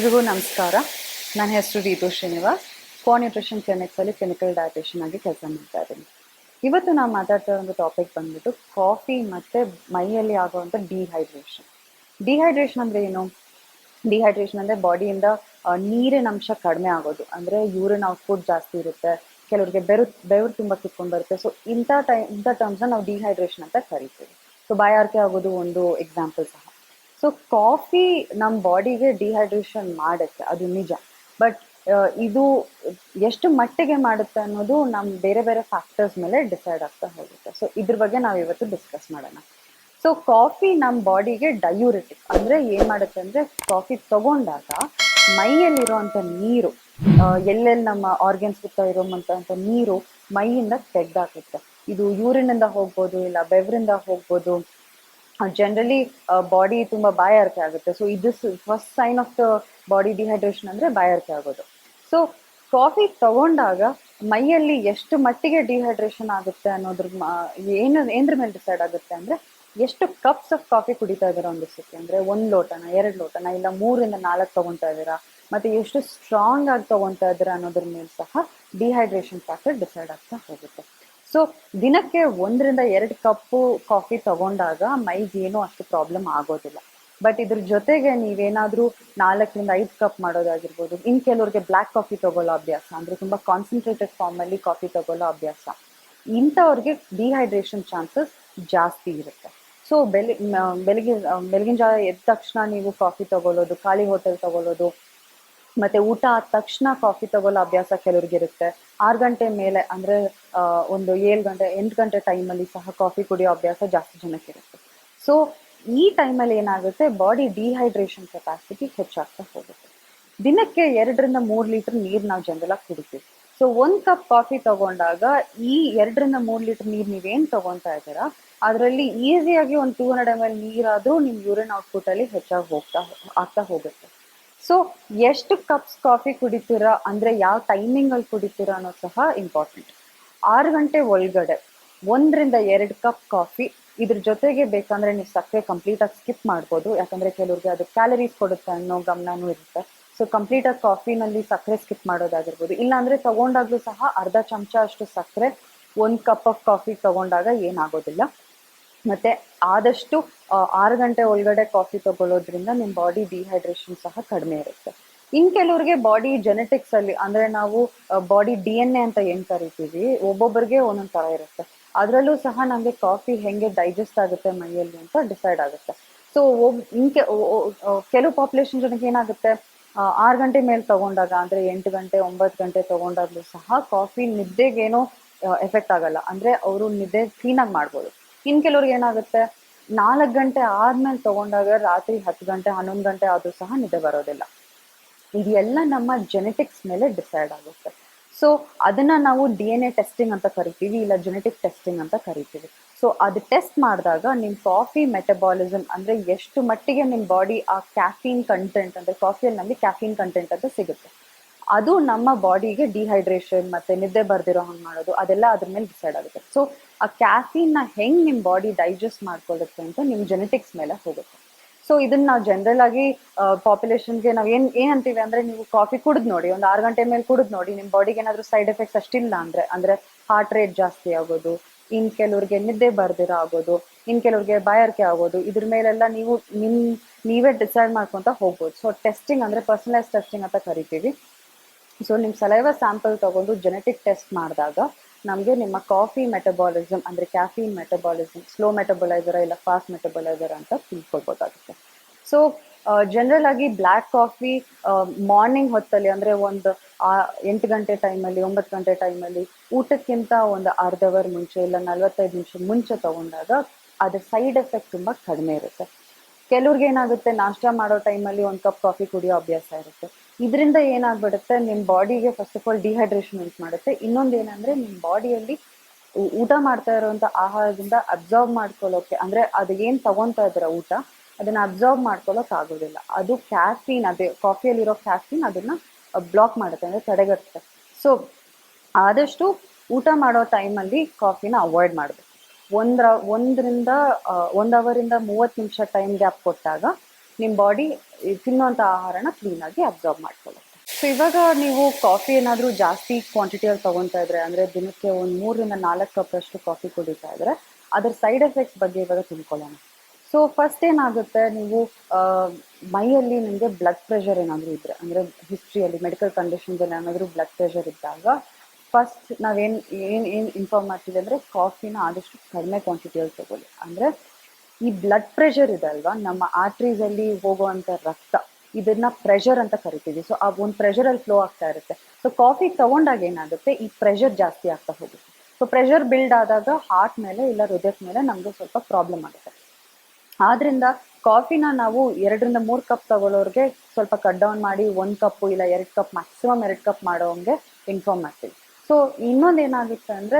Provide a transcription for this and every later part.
ಎಲ್ರಿಗೂ ನಮಸ್ಕಾರ. ನನ್ನ ಹೆಸರು ರೀತು ಶ್ರೀನಿವಾಸ್. ಕೋ ನ್ಯೂಟ್ರಿಷನ್ ಕ್ಲಿನಿಕ್ಸಲ್ಲಿ ಕ್ಲಿನಿಕಲ್ ಡಯಟಿಷಿಯನ್ ಆಗಿ ಕೆಲಸ ಮಾಡ್ತಾ ಇದ್ದೀನಿ. ಇವತ್ತು ನಾವು ಮಾತಾಡ್ತಾ ಇರೋ ಟಾಪಿಕ್ ಬಂದ್ಬಿಟ್ಟು ಕಾಫಿ ಮತ್ತೆ ಮೈಯಲ್ಲಿ ಆಗುವಂಥ ಡಿಹೈಡ್ರೇಷನ್ ಡಿಹೈಡ್ರೇಷನ್ ಅಂದ್ರೆ ಏನು? ಡಿಹೈಡ್ರೇಷನ್ ಅಂದ್ರೆ ಬಾಡಿಯಿಂದ ನೀರಿನ ಅಂಶ ಕಡಿಮೆ ಆಗೋದು. ಅಂದ್ರೆ ಯೂರಿನ್ ಔಟ್ಪುಟ್ ಜಾಸ್ತಿ ಇರುತ್ತೆ. ಕೆಲವರಿಗೆ ಬೆರು, ಬೆವರು ತುಂಬ ಕಿತ್ಕೊಂಡು ಬರುತ್ತೆ. ಸೊ ಇಂಥ ಟೈಮ್ ಇಂಥ ಟರ್ಮ್ಸ್ನ ನಾವು ಡಿಹೈಡ್ರೇಷನ್ ಅಂತ ಕರಿತೀವಿ. ಸೊ ಬಾಯಾರಿಕೆ ಆಗೋದು ಒಂದು ಎಕ್ಸಾಂಪಲ್ ಸಹ. ಸೊ ಕಾಫಿ ನಮ್ಮ ಬಾಡಿಗೆ ಡಿಹೈಡ್ರೇಷನ್ ಮಾಡುತ್ತೆ, ಅದು ನಿಜ. ಬಟ್ ಇದು ಎಷ್ಟು ಮಟ್ಟಿಗೆ ಮಾಡುತ್ತೆ ಅನ್ನೋದು ನಮ್ಮ ಬೇರೆ ಬೇರೆ ಫ್ಯಾಕ್ಟರ್ಸ್ ಮೇಲೆ ಡಿಸೈಡ್ ಆಗ್ತಾ ಹೋಗುತ್ತೆ. ಸೊ ಇದ್ರ ಬಗ್ಗೆ ನಾವು ಇವತ್ತು ಡಿಸ್ಕಸ್ ಮಾಡೋಣ. ಸೊ ಕಾಫಿ ನಮ್ಮ ಬಾಡಿಗೆ ಡಯೂರಿಟಿಕ್ ಅಂದರೆ ಏನು ಮಾಡುತ್ತೆ ಅಂದರೆ ಕಾಫಿ ತಗೊಂಡಾಗ ಮೈಯಲ್ಲಿರುವಂಥ ನೀರು ಎಲ್ಲೆಲ್ಲಿ ನಮ್ಮ ಆರ್ಗನ್ಸ್ ಸುತ್ತ ಇರೋಂಥ ನೀರು ಮೈಯಿಂದ ತೆಗ್ದಾಕುತ್ತೆ. ಇದು ಯೂರಿನಿಂದ ಹೋಗ್ಬೋದು, ಇಲ್ಲ ಬೆವರಿಂದ ಹೋಗ್ಬೋದು ಜನರಲಿ ಬಾಡಿ ತುಂಬ ಬಾಯಾರಿಕೆ ಆಗುತ್ತೆ. ಸೊ ಇದು first sign of the body dehydration ಅಂದರೆ ಬಾಯಾರಿಕೆ ಆಗೋದು. ಸೊ ಕಾಫಿ ತಗೊಂಡಾಗ ಮೈಯಲ್ಲಿ ಎಷ್ಟು ಮಟ್ಟಿಗೆ ಡಿಹೈಡ್ರೇಷನ್ ಆಗುತ್ತೆ ಅನ್ನೋದ್ರ ಏನು, ಏನದ್ರ ಮೇಲೆ ಡಿಸೈಡ್ ಆಗುತ್ತೆ ಅಂದರೆ ಎಷ್ಟು ಕಪ್ಸ್ ಆಫ್ ಕಾಫಿ ಕುಡಿತಾ ಇದ್ದೀರಾ ಒಂದು ದಿವಸಕ್ಕೆ ಅಂದರೆ ಒಂದು ಲೋಟನ, ಎರಡು ಲೋಟನ, ಇಲ್ಲ ಮೂರಿಂದ ನಾಲ್ಕು ತಗೊತಾ ಇದ್ದೀರಾ? ಮತ್ತು ಎಷ್ಟು ಸ್ಟ್ರಾಂಗ್ ಆಗಿ ತಗೊಂತ ಇದ್ದೀರಾ ಅನ್ನೋದ್ರ ಮೇಲೆ ಸಹ ಡಿಹೈಡ್ರೇಷನ್ ಫ್ಯಾಕ್ಟರ್ ಡಿಸೈಡ್ ಆಗ್ತಾ ಹೋಗುತ್ತೆ. ಸೊ ದಿನಕ್ಕೆ ಒಂದರಿಂದ ಎರಡು ಕಪ್ಪು ಕಾಫಿ ತಗೊಂಡಾಗ ಮೈಗೆ ಏನೂ ಅಷ್ಟು ಪ್ರಾಬ್ಲಮ್ ಆಗೋದಿಲ್ಲ. ಬಟ್ ಇದ್ರ ಜೊತೆಗೆ ನೀವೇನಾದರೂ ನಾಲ್ಕರಿಂದ ಐದು ಕಪ್ ಮಾಡೋದಾಗಿರ್ಬೋದು. ಇನ್ ಕೆಲವ್ರಿಗೆ ಬ್ಲ್ಯಾಕ್ ಕಾಫಿ ತಗೊಳ್ಳೋ ಅಭ್ಯಾಸ, ಅಂದರೆ ತುಂಬ ಕಾನ್ಸಂಟ್ರೇಟೆಡ್ ಫಾರ್ಮಲ್ಲಿ ಕಾಫಿ ತಗೊಳ್ಳೋ ಅಭ್ಯಾಸ. ಇಂಥವ್ರಿಗೆ ಡಿಹೈಡ್ರೇಷನ್ ಚಾನ್ಸಸ್ ಜಾಸ್ತಿ ಇರುತ್ತೆ. ಸೊ ಬೆಳಿ ಬೆಳಿಗ್ಗೆ ಬೆಳಗಿನ ಜಾವ ಎದ್ದ ತಕ್ಷಣ ನೀವು ಕಾಫಿ ತಗೊಳ್ಳೋದು, ಖಾಲಿ ಹೋಟೆಲ್ ತಗೊಳ್ಳೋದು ಮತ್ತೆ ಊಟ ಆದ ತಕ್ಷಣ ಕಾಫಿ ತಗೊಳ್ಳೋ ಅಭ್ಯಾಸ ಕೆಲವ್ರಿಗೆ ಇರುತ್ತೆ ಆರು ಗಂಟೆ ಮೇಲೆ ಅಂದ್ರೆ ಒಂದು ಏಳು ಗಂಟೆ, ಎಂಟು ಗಂಟೆ ಟೈಮಲ್ಲಿ ಸಹ ಕಾಫಿ ಕುಡಿಯೋ ಅಭ್ಯಾಸ ಜಾಸ್ತಿ ಜನಕ್ಕೆ ಇರುತ್ತೆ ಸೊ ಈ ಟೈಮಲ್ಲಿ ಏನಾಗುತ್ತೆ, ಬಾಡಿ ಡಿಹೈಡ್ರೇಷನ್ ಕೆಪಾಸಿಟಿ ಹೆಚ್ಚಾಗ್ತಾ ಹೋಗುತ್ತೆ. ದಿನಕ್ಕೆ ಎರಡರಿಂದ ಮೂರು ಲೀಟರ್ ನೀರು ನಾವು ಜನರಲ್ ಆಗಿ ಕುಡಿತೀವಿ. ಸೊ ಒಂದು ಕಪ್ ಕಾಫಿ ತಗೊಂಡಾಗ ಈ ಎರಡರಿಂದ ಮೂರು ಲೀಟರ್ ನೀರು ನೀವೇನು ತಗೊಂತಾ ಇದ್ದೀರಾ, ಅದರಲ್ಲಿ ಈಸಿಯಾಗಿ ಒಂದು ಟೂ ಹಂಡ್ರೆಡ್ ಎಂ ಎಲ್ ನೀರಾದರೂ ನಿಮ್ಮ ಯೂರಿನ್ ಔಟ್ಪುಟ್ ಅಲ್ಲಿ ಹೆಚ್ಚಾಗಿ ಹೋಗ್ತಾ, ಆಗ್ತಾ ಹೋಗುತ್ತೆ. ಸೊ ಎಷ್ಟು ಕಪ್ಸ್ ಕಾಫಿ ಕುಡಿತೀರಾ? ಅಂದರೆ ಯಾವ ಟೈಮಿಂಗ್ ಅಲ್ಲಿ ಕುಡಿತೀರಾ ಅನ್ನೋದು ಸಹ ಇಂಪಾರ್ಟೆಂಟ್ ಆರು ಗಂಟೆ ಒಳಗಡೆ ಒಂದರಿಂದ ಎರಡು ಕಪ್ ಕಾಫಿ ಇದ್ರ ಜೊತೆಗೆ ಬೇಕಂದ್ರೆ ನೀವು ಸಕ್ಕರೆ ಕಂಪ್ಲೀಟ್ ಆಗಿ ಸ್ಕಿಪ್ ಮಾಡ್ಬೋದು. ಯಾಕಂದ್ರೆ ಕೆಲವ್ರಿಗೆ ಅದು ಕ್ಯಾಲರೀಸ್ ಕೊಡುತ್ತೆ ಅನ್ನೋ ಗಮನನೂ ಇರುತ್ತೆ. ಸೊ ಕಂಪ್ಲೀಟ್ ಆಗಿ ಕಾಫಿನಲ್ಲಿ ಸಕ್ಕರೆ ಸ್ಕಿಪ್ ಮಾಡೋದಾಗಿರ್ಬೋದು. ಇಲ್ಲಾಂದರೆ ತಗೊಂಡಾಗಲೂ ಸಹ ಅರ್ಧ ಚಮಚ ಅಷ್ಟು ಸಕ್ಕರೆ, ಒಂದು ಕಪ್ ಆಫ್ ಕಾಫಿ ತಗೊಂಡಾಗ ಏನಾಗೋದಿಲ್ಲ. ಮತ್ತೆ ಆದಷ್ಟು ಆರು ಗಂಟೆ ಒಳಗಡೆ ಕಾಫಿ ತಗೊಳ್ಳೋದ್ರಿಂದ ನಿಮ್ಮ ಬಾಡಿ ಡಿಹೈಡ್ರೇಷನ್ ಸಹ ಕಡಿಮೆ ಇರುತ್ತೆ. ಇನ್ ಕೆಲವ್ರಿಗೆ ಬಾಡಿ ಜೆನೆಟಿಕ್ಸ್ ಅಲ್ಲಿ, ಅಂದ್ರೆ ನಾವು ಬಾಡಿ ಡಿ ಎನ್ ಎ ಅಂತ ಏನ್ ಕರಿತೀವಿ ಒಬ್ಬೊಬ್ಬರಿಗೆ ಒಂದೊಂದ್ ತರ ಇರುತ್ತೆ. ಅದರಲ್ಲೂ ಸಹ ನಮಗೆ ಕಾಫಿ ಹೆಂಗೆ ಡೈಜೆಸ್ಟ್ ಆಗುತ್ತೆ ಮೈಯಲ್ಲಿ ಅಂತ ಡಿಸೈಡ್ ಆಗುತ್ತೆ. ಸೊ ಇಂಕೆ ಕೆಲವು ಪಾಪ್ಯುಲೇಷನ್ ಜನಕ್ಕೆ ಏನಾಗುತ್ತೆ ಆರು ಗಂಟೆ ಮೇಲೆ ತಗೊಂಡಾಗ, ಅಂದ್ರೆ ಎಂಟು ಗಂಟೆ, ಒಂಬತ್ತು ಗಂಟೆ ತಗೊಂಡಾಗ್ಲೂ ಸಹ ಕಾಫಿ ನಿದ್ದೆಗೇನೋ ಎಫೆಕ್ಟ್ ಆಗಲ್ಲ. ಅಂದ್ರೆ ಅವರು ನಿದ್ದೆ ಕ್ಲೀನಾಗಿ ಮಾಡ್ಬೋದು. ಇನ್ ಕೆಲವ್ರಿಗೆ ಏನಾಗುತ್ತೆ? ನಾಲ್ಕು ಗಂಟೆ ಆದ್ಮೇಲೆ ತಗೊಂಡಾಗ ರಾತ್ರಿ ಹತ್ತು ಗಂಟೆ, ಹನ್ನೊಂದು ಗಂಟೆ ಆದ್ರೂ ಸಹ ನಿದ್ದೆ ಬರೋದಿಲ್ಲ. ಇದೆಲ್ಲ ನಮ್ಮ ಜೆನೆಟಿಕ್ಸ್ ಮೇಲೆ ಡಿಸೈಡ್ ಆಗುತ್ತೆ. ಸೊ ಅದನ್ನ ನಾವು ಡಿ ಎನ್ ಎ ಟೆಸ್ಟಿಂಗ್ ಅಂತ ಕರಿತೀವಿ, ಇಲ್ಲ ಜೆನೆಟಿಕ್ ಟೆಸ್ಟಿಂಗ್ ಅಂತ ಕರಿತೀವಿ. ಸೊ ಅದು ಟೆಸ್ಟ್ ಮಾಡಿದಾಗ ನಿಮ್ಮ ಕಾಫಿ ಮೆಟಬಾಲಿಸಮ್ ಅಂದ್ರೆ ಎಷ್ಟು ಮಟ್ಟಿಗೆ ನಿಮ್ಮ ಬಾಡಿ ಆ ಕ್ಯಾಫೀನ್ ಕಂಟೆಂಟ್ ಅಂದ್ರೆ ಕಾಫಿಯಲ್ಲಿ ನಮಗೆ ಕ್ಯಾಫೀನ್ ಕಂಟೆಂಟ್ ಅಂತ ಸಿಗುತ್ತೆ. ಅದು ನಮ್ಮ ಬಾಡಿಗೆ ಡಿಹೈಡ್ರೇಷನ್ ಮತ್ತೆ ನಿದ್ದೆ ಬರ್ದಿರೋ ಹಂಗೆ ಮಾಡೋದು, ಅದೆಲ್ಲ ಅದ್ರ ಮೇಲೆ ಡಿಸೈಡ್ ಆಗುತ್ತೆ. ಸೊ ಆ ಕ್ಯಾಫೀನ್ನ ಹೆಂಗ್ ನಿಮ್ಮ ಬಾಡಿ ಡೈಜೆಸ್ಟ್ ಮಾಡ್ಕೊಳ್ಳುತ್ತೆ ಅಂತ ನಿಮ್ಮ ಜೆನೆಟಿಕ್ಸ್ ಮೇಲೆ ಹೋಗುತ್ತೆ. ಸೊ ಇದನ್ನ ನಾವು ಜನರಲ್ ಆಗಿ ಪಾಪ್ಯುಲೇಷನ್ಗೆ ನಾವು ಏನ್ ಏನ್ ಅಂತೀವಿ ಅಂದ್ರೆ ನೀವು ಕಾಫಿ ಕುಡಿದ್ ನೋಡಿ, ಒಂದು ಆರು ಗಂಟೆ ಮೇಲೆ ಕುಡಿದ್ ನೋಡಿ ನಿಮ್ಮ ಬಾಡಿಗೆ ಏನಾದ್ರು ಸೈಡ್ ಎಫೆಕ್ಟ್ಸ್ ಅಷ್ಟಿಲ್ಲ ಅಂದ್ರೆ ಅಂದ್ರೆ ಹಾರ್ಟ್ ರೇಟ್ ಜಾಸ್ತಿ ಆಗೋದು, ಇನ್ ಕೆಲವ್ರಿಗೆ ನಿದ್ದೆ ಬರ್ದಿರ ಆಗೋದು, ಇನ್ ಕೆಲವ್ರಿಗೆ ಬಾಯಾರಿಕೆ ಆಗೋದು, ಇದ್ರ ಮೇಲೆಲ್ಲ ನೀವು ನಿಮ್, ನೀವೇ ಡಿಸೈಡ್ ಮಾಡ್ಕೊಂತ ಹೋಗ್ಬೋದು. ಸೊ ಟೆಸ್ಟಿಂಗ್ ಅಂದ್ರೆ ಪರ್ಸನಲೈಸ್ ಟೆಸ್ಟಿಂಗ್ ಅಂತ ಕರಿತೀವಿ. ಸೊ ನಿಮ್ಮ ಸಲೈವ ಸ್ಯಾಂಪಲ್ ತಗೊಂಡು ಜೆನೆಟಿಕ್ ಟೆಸ್ಟ್ ಮಾಡಿದಾಗ ನಮಗೆ ನಿಮ್ಮ ಕಾಫಿ ಮೆಟಬಾಲಿಸಮ್ ಅಂದರೆ ಕ್ಯಾಫೀನ್ ಮೆಟಬಾಲಿಸಮ್ ಸ್ಲೋ ಮೆಟಬಲೈಸರ ಇಲ್ಲ ಫಾಸ್ಟ್ ಮೆಟಬಲೈಸರ್ ಅಂತ ತಿಳ್ಕೊಳ್ಬೋದಾಗುತ್ತೆ. ಸೊ ಜನರಲ್ ಆಗಿ ಬ್ಲ್ಯಾಕ್ ಕಾಫಿ ಮಾರ್ನಿಂಗ್ ಹೊತ್ತಲ್ಲಿ ಅಂದರೆ ಒಂದು ಎಂಟು ಗಂಟೆ ಟೈಮಲ್ಲಿ ಒಂಬತ್ತು ಗಂಟೆ ಟೈಮಲ್ಲಿ ಊಟಕ್ಕಿಂತ ಒಂದು ಅರ್ಧ ಅವರ್ ಮುಂಚೆ ಇಲ್ಲ ನಲ್ವತ್ತೈದು ನಿಮಿಷ ಮುಂಚೆ ತಗೊಂಡಾಗ ಅದರ ಸೈಡ್ ಎಫೆಕ್ಟ್ ತುಂಬ ಕಡಿಮೆ ಇರುತ್ತೆ. ಕೆಲವ್ರಿಗೆ ಏನಾಗುತ್ತೆ, ನಾಷ್ಟ ಮಾಡೋ ಟೈಮಲ್ಲಿ ಒಂದು ಕಪ್ ಕಾಫಿ ಕುಡಿಯೋ ಅಭ್ಯಾಸ ಇರುತ್ತೆ. ಇದರಿಂದ ಏನಾಗ್ಬಿಡುತ್ತೆ ನಿಮ್ಮ ಬಾಡಿಗೆ ಫಸ್ಟ್ ಆಫ್ ಆಲ್ ಡಿಹೈಡ್ರೇಷನ್ ಉಂಟು ಮಾಡುತ್ತೆ. ಇನ್ನೊಂದು ಏನಂದ್ರೆ ನಿಮ್ಮ ಬಾಡಿಯಲ್ಲಿ ಊಟ ಮಾಡ್ತಾ ಇರುವಂತ ಆಹಾರದಿಂದ ಅಬ್ಸಾರ್ಬ್ ಮಾಡ್ಕೊಳ್ಳೋಕೆ, ಅಂದ್ರೆ ಅದು ಏನ್ ತಗೊಂತಾ ಇದ್ರ ಊಟ, ಅದನ್ನ ಅಬ್ಸಾರ್ಬ್ ಮಾಡ್ಕೊಳ್ಳೋಕೆ ಆಗೋದಿಲ್ಲ. ಅದು ಕ್ಯಾಫೀನ್ ಅದೇ ಕಾಫಿಯಲ್ಲಿರೋ ಕ್ಯಾಫೀನ್ ಅದನ್ನ ಬ್ಲಾಕ್ ಮಾಡುತ್ತೆ, ಅಂದ್ರೆ ತಡೆಗಟ್ಟುತ್ತೆ ಸೊ ಆದಷ್ಟು ಊಟ ಮಾಡೋ ಟೈಮಲ್ಲಿ ಕಾಫಿನ ಅವಾಯ್ಡ್ ಮಾಡಬೇಕು. ಒಂದ್ರ, ಒಂದರಿಂದ ಒಂದು ಅವರಿಂದ ಮೂವತ್ತು ನಿಮಿಷ ಟೈಮ್ ಗ್ಯಾಪ್ ಕೊಟ್ಟಾಗ ನಿಮ್ಮ ಬಾಡಿ ತಿನ್ನುವಂಥ ಆಹಾರನ ಕ್ಲೀನಾಗಿ ಅಬ್ಸಾರ್ಬ್ ಮಾಡ್ಕೊಳ್ಳುತ್ತೆ. ಸೊ ಇವಾಗ ನೀವು ಕಾಫಿ ಏನಾದರೂ ಜಾಸ್ತಿ ಕ್ವಾಂಟಿಟಿಯಲ್ಲಿ ತಗೊಂತಾ ಇದ್ರೆ, ಅಂದರೆ ದಿನಕ್ಕೆ ಒಂದು ಮೂರರಿಂದ ನಾಲ್ಕು ಕಪ್ಪಷ್ಟು ಕಾಫಿ ಕುಡಿತಾ ಇದ್ರೆ, ಅದರ ಸೈಡ್ ಎಫೆಕ್ಟ್ಸ್ ಬಗ್ಗೆ ಇವಾಗ ತಿಳ್ಕೊಳ್ಳೋಣ. ಸೊ ಫಸ್ಟ್ ಏನಾಗುತ್ತೆ, ನೀವು ಮೈಯಲ್ಲಿ ನಿಮಗೆ ಬ್ಲಡ್ ಪ್ರೆಷರ್ ಏನಾದರೂ ಇದ್ರೆ, ಅಂದರೆ ಹಿಸ್ಟ್ರಿಯಲ್ಲಿ ಮೆಡಿಕಲ್ ಕಂಡೀಷನ್ ಏನಾದರೂ ಬ್ಲಡ್ ಪ್ರೆಷರ್ ಇದ್ದಾಗ ಫಸ್ಟ್ ನಾವೇನು ಏನು ಏನು ಇನ್ಫಾರ್ಮ್ ಮಾಡ್ತೀವಿ ಅಂದರೆ ಕಾಫಿನ ಆದಷ್ಟು ಕಡಿಮೆ ಕ್ವಾಂಟಿಟಿಯಲ್ಲಿ ತಗೊಳ್ಳಿ. ಅಂದರೆ ಈ ಬ್ಲಡ್ ಪ್ರೆಷರ್ ಇದೆ ಅಲ್ವಾ, ನಮ್ಮ ಆರ್ಟ್ರೀಸಲ್ಲಿ ಹೋಗುವಂಥ ರಕ್ತ, ಇದನ್ನ ಪ್ರೆಷರ್ ಅಂತ ಕರಿತೀವಿ. ಸೊ ಆ ಒಂದು ಪ್ರೆಷರಲ್ಲಿ ಫ್ಲೋ ಆಗ್ತಾ ಇರುತ್ತೆ. ಸೊ ಕಾಫಿ ತಗೊಂಡಾಗ ಏನಾಗುತ್ತೆ, ಈ ಪ್ರೆಷರ್ ಜಾಸ್ತಿ ಆಗ್ತಾ ಹೋಗುತ್ತೆ. ಸೊ ಪ್ರೆಷರ್ ಬಿಲ್ಡ್ ಆದಾಗ ಹಾರ್ಟ್ ಮೇಲೆ ಇಲ್ಲ ಹೃದಯದ ಮೇಲೆ ನಮಗೆ ಸ್ವಲ್ಪ ಪ್ರಾಬ್ಲಮ್ ಆಗುತ್ತೆ. ಆದ್ರಿಂದ ಕಾಫಿನ ನಾವು ಎರಡರಿಂದ ಮೂರು ಕಪ್ ತಗೊಳ್ಳೋರಿಗೆ ಸ್ವಲ್ಪ ಕಟ್ ಡೌನ್ ಮಾಡಿ, ಒಂದು ಕಪ್ ಇಲ್ಲ, ಎರಡು ಕಪ್ ಮ್ಯಾಕ್ಸಿಮಮ್ ಎರಡು ಕಪ್ ಮಾಡೋಂಗೆ ಇನ್ಫಾರ್ಮ್ ಮಾಡ್ತೀವಿ. ಸೊ ಇನ್ನೊಂದು ಏನಾಗುತ್ತೆ ಅಂದ್ರೆ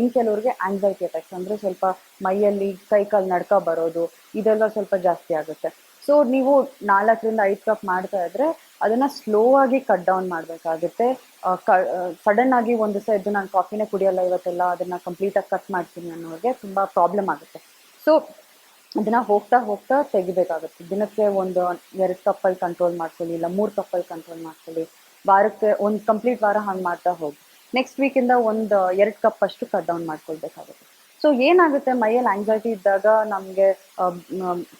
ಇನ್ ಕೆಲವ್ರಿಗೆ ಆಂಗ್ಸೈಟಿ ಅಟ್ಯಾಕ್ಸ್ ಅಂದ್ರೆ ಸ್ವಲ್ಪ ಮೈಯಲ್ಲಿ ಸೈಕಲ್ ಕಾಲು ನಡ್ಕ ಬರೋದು, ಇದೆಲ್ಲ ಸ್ವಲ್ಪ ಜಾಸ್ತಿ ಆಗುತ್ತೆ. ಸೊ ನೀವು ನಾಲ್ಕರಿಂದ ಐದು ಕಪ್ ಮಾಡ್ತಾ ಇದ್ರೆ, ಅದನ್ನ ಸ್ಲೋ ಆಗಿ ಕಟ್ ಡೌನ್ ಮಾಡಬೇಕಾಗುತ್ತೆ. ಸಡನ್ ಆಗಿ ಒಂದು ದಿವಸ ಇದು ನಾನು ಕಾಫಿನೇ ಕುಡಿಯಲ್ಲ ಇವತ್ತೆಲ್ಲ, ಅದನ್ನ ಕಂಪ್ಲೀಟಾಗಿ ಕಟ್ ಮಾಡ್ತೀನಿ ಅನ್ನೋರಿಗೆ ತುಂಬಾ ಪ್ರಾಬ್ಲಮ್ ಆಗುತ್ತೆ. ಸೊ ಅದನ್ನ ಹೋಗ್ತಾ ಹೋಗ್ತಾ ತೆಗಿಬೇಕಾಗುತ್ತೆ. ದಿನಕ್ಕೆ ಒಂದು ಎರಡು ಕಪ್ಪಲ್ಲಿ ಕಂಟ್ರೋಲ್ ಮಾಡ್ಕೊಳ್ಳಿ, ಇಲ್ಲ ಮೂರು ಕಪ್ಪಲ್ಲಿ ಕಂಟ್ರೋಲ್ ಮಾಡ್ಕೊಳ್ಳಿ, ವಾರಕ್ಕೆ, ಒಂದು ಕಂಪ್ಲೀಟ್ ವಾರ ಹಂಗೆ ಮಾಡ್ತಾ ಹೋಗಿ. ನೆಕ್ಸ್ಟ್ ವೀಕಿಂದ ಒಂದು ಎರಡು ಕಪ್ ಅಷ್ಟು ಕಟ್ ಡೌನ್ ಮಾಡ್ಕೊಳ್ಬೇಕಾಗುತ್ತೆ. ಸೊ ಏನಾಗುತ್ತೆ? ಮೈಯಲ್ಲಿ ಆಂಗ್ಸೈಟಿ ಇದ್ದಾಗ ನಮಗೆ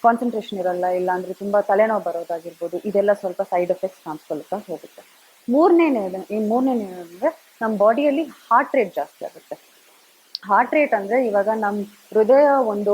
ಕಾನ್ಸಂಟ್ರೇಷನ್ ಇರಲ್ಲ ಇಲ್ಲ ಅಂದ್ರೆ ತುಂಬ ತಲೆನೋವು ಬರೋದಾಗಿರ್ಬೋದು, ಇದೆಲ್ಲ ಸ್ವಲ್ಪ ಸೈಡ್ ಎಫೆಕ್ಟ್ಸ್ ಕಾಣಿಸ್ಕೊಳ್ತಾ ಹೋಗುತ್ತೆ. ಮೂರನೇನೇ, ಈ ಮೂರನೇ ಅಂದರೆ ನಮ್ಮ ಬಾಡಿಯಲ್ಲಿ ಹಾರ್ಟ್ ರೇಟ್ ಜಾಸ್ತಿ ಆಗುತ್ತೆ. ಹಾರ್ಟ್ ರೇಟ್ ಅಂದ್ರೆ ಇವಾಗ ನಮ್ಮ ಹೃದಯ ಒಂದು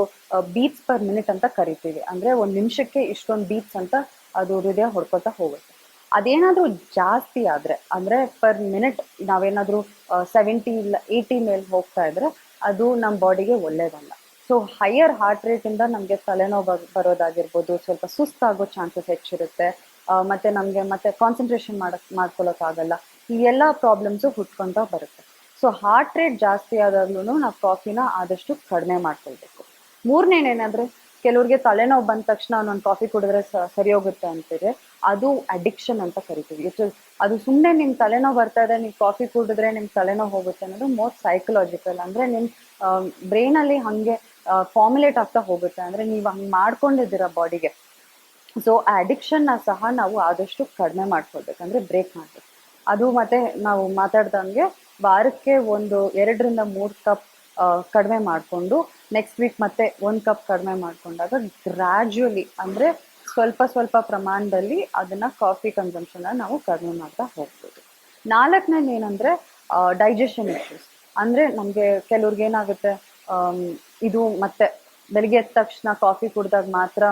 ಬೀಟ್ಸ್ ಪರ್ ಮಿನಿಟ್ ಅಂತ ಕರಿತೀವಿ. ಅಂದ್ರೆ ಒಂದು ನಿಮಿಷಕ್ಕೆ ಇಷ್ಟೊಂದು ಬೀಟ್ಸ್ ಅಂತ ಅದು ಹೃದಯ ಹೊಡ್ಕೊತಾ ಹೋಗುತ್ತೆ. ಅದೇನಾದ್ರೂ ಜಾಸ್ತಿ ಆದ್ರೆ, ಅಂದ್ರೆ ಪರ್ ಮಿನಿಟ್ ನಾವೇನಾದ್ರೂ ಸೆವೆಂಟಿ ಇಲ್ಲ ಏಯ್ಟಿ ಮೇಲೆ ಹೋಗ್ತಾ ಇದ್ರೆ ಅದು ನಮ್ಮ ಬಾಡಿಗೆ ಒಳ್ಳೇದಲ್ಲ. ಸೊ ಹೈಯರ್ ಹಾರ್ಟ್ ರೇಟ್ ಇಂದ ನಮಗೆ ತಲೆನೋವು ಬರ್- ಬರೋದಾಗಿರ್ಬೋದು, ಸ್ವಲ್ಪ ಸುಸ್ತಾಗೋ ಚಾನ್ಸಸ್ ಹೆಚ್ಚಿರುತ್ತೆ. ಮತ್ತೆ ನಮಗೆ ಮತ್ತೆ ಕಾನ್ಸಂಟ್ರೇಷನ್ ಮಾಡಕ್, ಮಾಡ್ಕೊಳಕ್ಕಾಗಲ್ಲ. ಈ ಎಲ್ಲ ಪ್ರಾಬ್ಲಮ್ಸು ಹುಟ್ಕೊಂತ ಬರುತ್ತೆ. ಸೊ ಹಾರ್ಟ್ ರೇಟ್ ಜಾಸ್ತಿ ಆದಾಗ್ಲೂ ನಾವು ಕಾಫಿನ ಆದಷ್ಟು ಕಡಿಮೆ ಮಾಡ್ಕೊಳ್ಬೇಕು. ಮೂರನೇನೇನಾದ್ರೆ? ಕೆಲವ್ರಿಗೆ ತಲೆನೋವು ಬಂದ ತಕ್ಷಣ ಒಂದೊಂದು ಕಾಫಿ ಕುಡಿದ್ರೆ ಸರಿ ಹೋಗುತ್ತೆ ಅಂತಿದ್ರೆ, ಅದು ಅಡಿಕ್ಷನ್ ಅಂತ ಕರಿತೀವಿ. ಇಟ್ ಅದು ಸುಮ್ಮನೆ ನಿಮ್ ತಲೆನೋವು ಬರ್ತಾ ಇದೆ, ನೀವು ಕಾಫಿ ಕುಡಿದ್ರೆ ನಿಮ್ ತಲೆನೋವು ಹೋಗುತ್ತೆ ಅನ್ನೋದು ಮೋರ್ ಸೈಕಲಾಜಿಕಲ್ ಅಂದ್ರೆ ನಿಮ್ ಬ್ರೈನ್ ಅಲ್ಲಿ ಹಂಗೆ ಫಾರ್ಮುಲೇಟ್ ಆಗ್ತಾ ಹೋಗುತ್ತೆ. ಅಂದ್ರೆ ನೀವು ಹಂಗೆ ಮಾಡ್ಕೊಂಡಿದ್ದೀರಾ ಬಾಡಿಗೆ ಸೊ ಆ ಅಡಿಕ್ಷನ್ನ ಸಹ ನಾವು ಆದಷ್ಟು ಕಡಿಮೆ ಮಾಡ್ಕೊಳ್ಬೇಕು. ಅಂದ್ರೆ ಬ್ರೇಕ್ ಮಾಡ್ಬೇಕು. ಅದು ಮತ್ತೆ ನಾವು ಮಾತಾಡ್ದಂಗೆ ವಾರಕ್ಕೆ ಒಂದು ಎರಡರಿಂದ ಮೂರು ಕಪ್ ಕಡಿಮೆ ಮಾಡಿಕೊಂಡು ನೆಕ್ಸ್ಟ್ ವೀಕ್ ಮತ್ತೆ ಒಂದು ಕಪ್ ಕಡಿಮೆ ಮಾಡಿಕೊಂಡಾಗ ಗ್ರ್ಯಾಜುಯಲಿ ಅಂದರೆ ಸ್ವಲ್ಪ ಸ್ವಲ್ಪ ಪ್ರಮಾಣದಲ್ಲಿ ಅದನ್ನು ಕಾಫಿ ಕನ್ಸಂಪ್ಷನ್ ನಾವು ಕಡಿಮೆ ಮಾಡ್ತಾ ಹೋಗ್ಬೋದು. ನಾಲ್ಕನೇದು ಏನಂದರೆ ಡೈಜೆಷನ್ ಇಶ್ಯೂಸ್ ಅಂದರೆ ನಮಗೆ ಕೆಲವ್ರಿಗೆ ಏನಾಗುತ್ತೆ ಇದು ಮತ್ತೆ ಬೆಳಿಗ್ಗೆ ಎದ್ದ ತಕ್ಷಣ ಕಾಫಿ ಕುಡಿದಾಗ ಮಾತ್ರ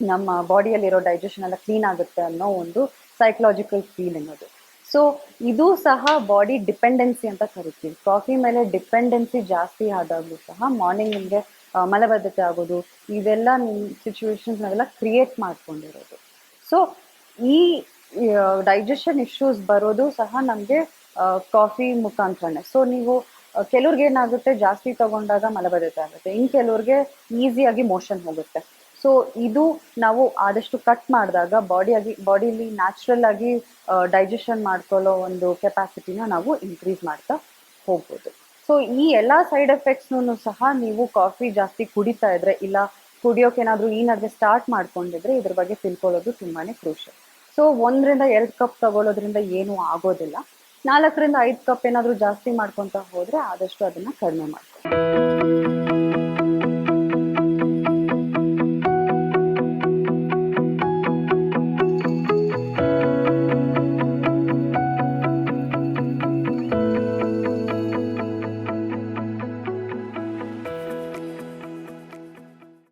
ನಮ್ಮ ಬಾಡಿಯಲ್ಲಿರೋ ಡೈಜೆಷನ್ ಎಲ್ಲ ಕ್ಲೀನ್ ಆಗುತ್ತೆ ಅನ್ನೋ ಒಂದು ಸೈಕಲಾಜಿಕಲ್ ಫೀಲಿಂಗ್ ಅದು. ಸೊ ಇದು ಸಹ ಬಾಡಿ ಡಿಪೆಂಡೆನ್ಸಿ ಅಂತ ಕರಿತೀವಿ. ಕಾಫಿ ಮೇಲೆ ಡಿಪೆಂಡೆನ್ಸಿ ಜಾಸ್ತಿ ಆದಾಗಲೂ ಸಹ ಮಾರ್ನಿಂಗ್ ನಿಮಗೆ ಮಲಬದ್ಧತೆ ಆಗೋದು, ಇವೆಲ್ಲ ನಿಮ್ಮ ಸಿಚುವೇಶನ್ಸ್ ನಾವೆಲ್ಲ ಕ್ರಿಯೇಟ್ ಮಾಡ್ಕೊಂಡಿರೋದು. ಸೊ ಈ ಡೈಜೆಷನ್ ಇಶ್ಯೂಸ್ ಬರೋದು ಸಹ ನಮಗೆ ಕಾಫಿ ಮುಖಾಂತರನೇ. ಸೊ ನೀವು ಕೆಲವ್ರಿಗೆ ಏನಾಗುತ್ತೆ, ಜಾಸ್ತಿ ತಗೊಂಡಾಗ ಮಲಬದ್ಧತೆ ಆಗುತ್ತೆ. ಇನ್ನು ಕೆಲವ್ರಿಗೆ ಈಸಿಯಾಗಿ ಮೋಷನ್ ಹೋಗುತ್ತೆ. ಸೊ ಇದು ನಾವು ಆದಷ್ಟು ಕಟ್ ಮಾಡಿದಾಗ ಬಾಡಿಯಾಗಿ ಬಾಡಿಲಿ ನ್ಯಾಚುರಲ್ ಆಗಿ ಡೈಜೆಷನ್ ಮಾಡ್ಕೊಳ್ಳೋ ಒಂದು ಕೆಪಾಸಿಟಿನ ನಾವು ಇನ್ಕ್ರೀಸ್ ಮಾಡ್ತಾ ಹೋಗ್ಬೋದು. ಸೊ ಈ ಎಲ್ಲ ಸೈಡ್ ಎಫೆಕ್ಟ್ಸ್ನೂ ಸಹ ನೀವು ಕಾಫಿ ಜಾಸ್ತಿ ಕುಡಿತಾ ಇದ್ರೆ ಇಲ್ಲ ಕುಡಿಯೋಕೆ ಏನಾದರೂ ಈ ನಡುವೆ ಸ್ಟಾರ್ಟ್ ಮಾಡ್ಕೊಂಡಿದ್ರೆ ಇದ್ರ ಬಗ್ಗೆ ತಿಳ್ಕೊಳ್ಳೋದು ತುಂಬಾನೇ ಕ್ರೂಷಿಯಲ್ ಸೊ ಒಂದರಿಂದ ಎರಡು ಕಪ್ ತಗೊಳ್ಳೋದ್ರಿಂದ ಏನೂ ಆಗೋದಿಲ್ಲ. ನಾಲ್ಕರಿಂದ ಐದು ಕಪ್ ಏನಾದರೂ ಜಾಸ್ತಿ ಮಾಡ್ಕೊತಾ ಹೋದ್ರೆ ಆದಷ್ಟು ಅದನ್ನ ಕಡಿಮೆ ಮಾಡ್ಕೊಳ್ಳಿ.